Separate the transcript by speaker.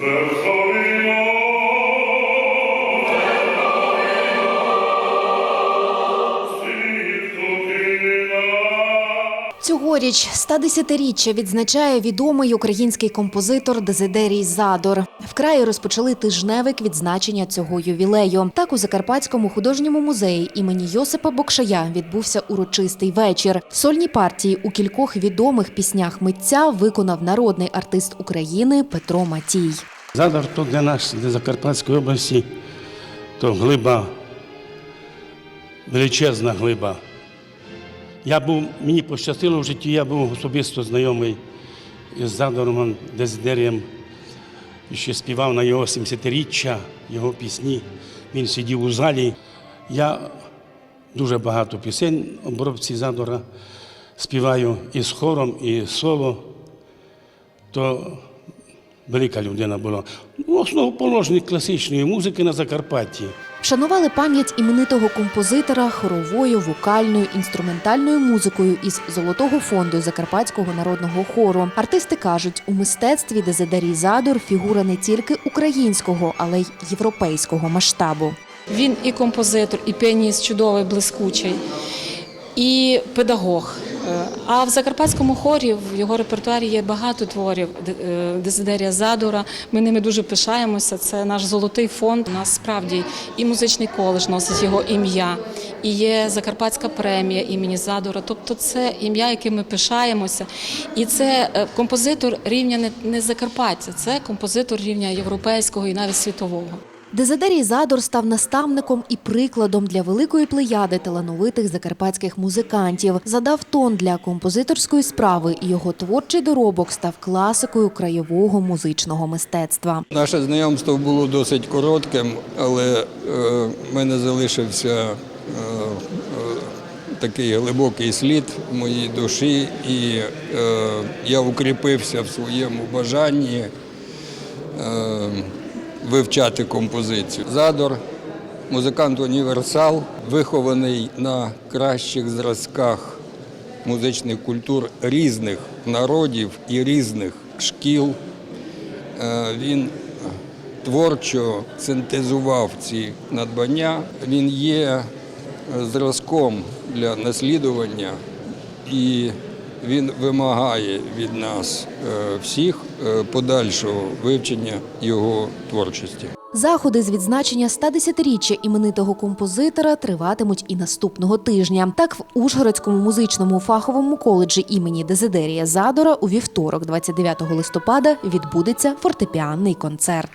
Speaker 1: Love Цьогоріч 110-річчя відзначає відомий український композитор Дезидерій Задор. Вкраї розпочали тижневик відзначення цього ювілею. Так у Закарпатському художньому музеї імені Йосипа Бокшая відбувся урочистий вечір. Сольні партії у кількох відомих піснях митця виконав народний артист України Петро Матій.
Speaker 2: Задар то для нас, для Закарпатської області, то глиба, величезна глиба. Я був, мені пощастило в житті, я був особисто знайомий із Задором Дезидерієм, ще співав на його 70-річчя, його пісні. Він сидів у залі. Я дуже багато пісень обробці Задора співаю і з хором, і соло. То велика людина була. Ну, основоположник класичної музики на Закарпатті.
Speaker 1: Вшанували пам'ять іменитого композитора хоровою, вокальною, інструментальною музикою із Золотого фонду Закарпатського народного хору. Артисти кажуть, у мистецтві Дезидерій Задор фігура не тільки українського, але й європейського масштабу.
Speaker 3: Він і композитор, і піаніст чудовий, блискучий, і педагог. А в закарпатському хорі в його репертуарі є багато творів е, Дезидерія Задора. Ми ними дуже пишаємося. Це наш золотий фонд. У нас справді і музичний коледж носить його ім'я, і є Закарпатська премія імені Задора. Тобто, це ім'я, яким ми пишаємося. І це е, композитор рівня не Закарпаття, це композитор рівня європейського і навіть світового.
Speaker 1: Дезидерій Задор став наставником і прикладом для великої плеяди талановитих закарпатських музикантів. Задав тон для композиторської справи, і його творчий доробок став класикою краєвого музичного мистецтва.
Speaker 4: Наше знайомство було досить коротким, але е, в мене залишився е, е, такий глибокий слід в моїй душі, і я укріпився в своєму бажанні вивчати композицію. Задор, музикант універсал, вихований на кращих зразках музичних культур різних народів і різних шкіл. Е, Він творчо синтезував ці надбання. Він є зразком для наслідування і він вимагає від нас е, всіх е, подальшого вивчення його творчості.
Speaker 1: Заходи з відзначення 110-річчя іменитого композитора триватимуть і наступного тижня. Так, в Ужгородському музичному фаховому коледжі імені Дезидерія Задора у вівторок, 29 листопада, відбудеться фортепіанний концерт.